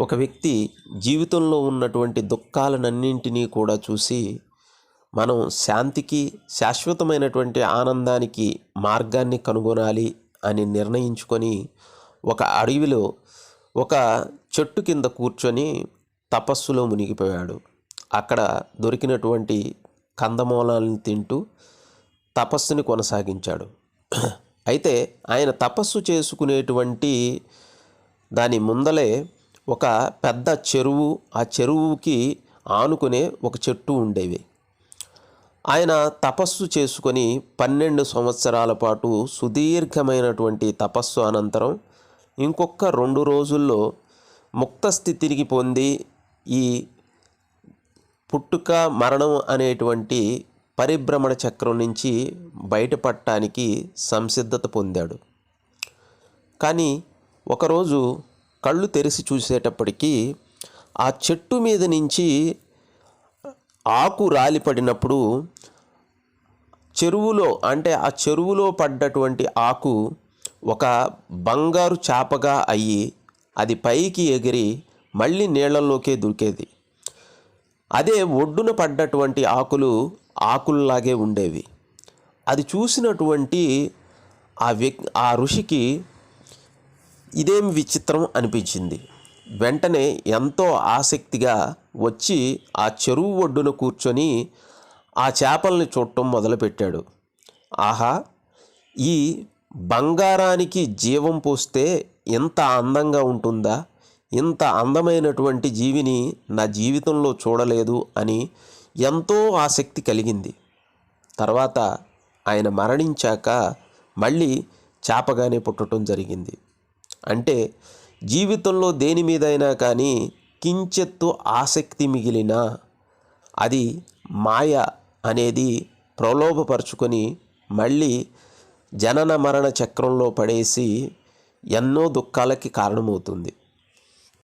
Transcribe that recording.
ఒక వ్యక్తి జీవితంలో ఉన్నటువంటి దుఃఖాలనన్నింటినీ కూడా చూసి మనం శాంతికి శాశ్వతమైనటువంటి ఆనందానికి మార్గాన్ని కనుగొనాలి అని నిర్ణయించుకొని ఒక అడవిలో ఒక చెట్టు కింద కూర్చొని తపస్సులో మునిగిపోయాడు. అక్కడ దొరికినటువంటి కందమూలాలను తింటూ తపస్సుని కొనసాగించాడు. అయితే ఆయన తపస్సు చేసుకునేటువంటి దాని ముందలే ఒక పెద్ద చెరువు ఆ చెరువుకి ఆనుకునే ఒక చెట్టు ఉండేవి. ఆయన తపస్సు చేసుకొని పన్నెండు సంవత్సరాల పాటు సుదీర్ఘమైనటువంటి తపస్సు అనంతరం ఇంకొక రెండు రోజుల్లో ముక్త స్థితికి పొంది ఈ పుట్టుక మరణం అనేటువంటి పరిభ్రమణ చక్రం నుంచి బయటపడటానికి సంసిద్ధత పొందాడు. కానీ ఒకరోజు కళ్ళు తెరిచి చూసేటప్పటికీ ఆ చెట్టు మీద నుంచి ఆకు రాలిపడినప్పుడు చెరువులో అంటే ఆ చెరువులో పడ్డటువంటి ఆకు ఒక బంగారు చాపగా అయ్యి అది పైకి ఎగిరి మళ్ళీ నీళ్ళల్లోకే దూకేది అదే ఒడ్డున పడ్డటువంటి ఆకులు ఆకుల్లాగే ఉండేవి. అది చూసినటువంటి ఆ వ్యక్ ఆ ఋషికి ఇదేం విచిత్రం అనిపించింది? వెంటనే ఎంతో ఆసక్తిగా వచ్చి ఆ చెరువు ఒడ్డున కూర్చొని ఆ చేపల్ని చూడటం మొదలుపెట్టాడు. ఆహా! ఈ బంగారానికి జీవం పోస్తే ఇంత అందంగా ఉంటుందా? ఇంత అందమైనటువంటి జీవిని నా జీవితంలో చూడలేదు అని ఎంతో ఆసక్తి కలిగింది. తర్వాత ఆయన మరణించాక మళ్ళీ చేపగానే పుట్టడం జరిగింది. అంటే జీవితంలో దేని మీదైనా కానీ కించెత్తు ఆసక్తి మిగిలినా అది మాయ అనేది ప్రలోభపరుచుకొని మళ్ళీ జనన మరణ చక్రంలో పడేసి ఎన్నో దుఃఖాలకి కారణమవుతుంది.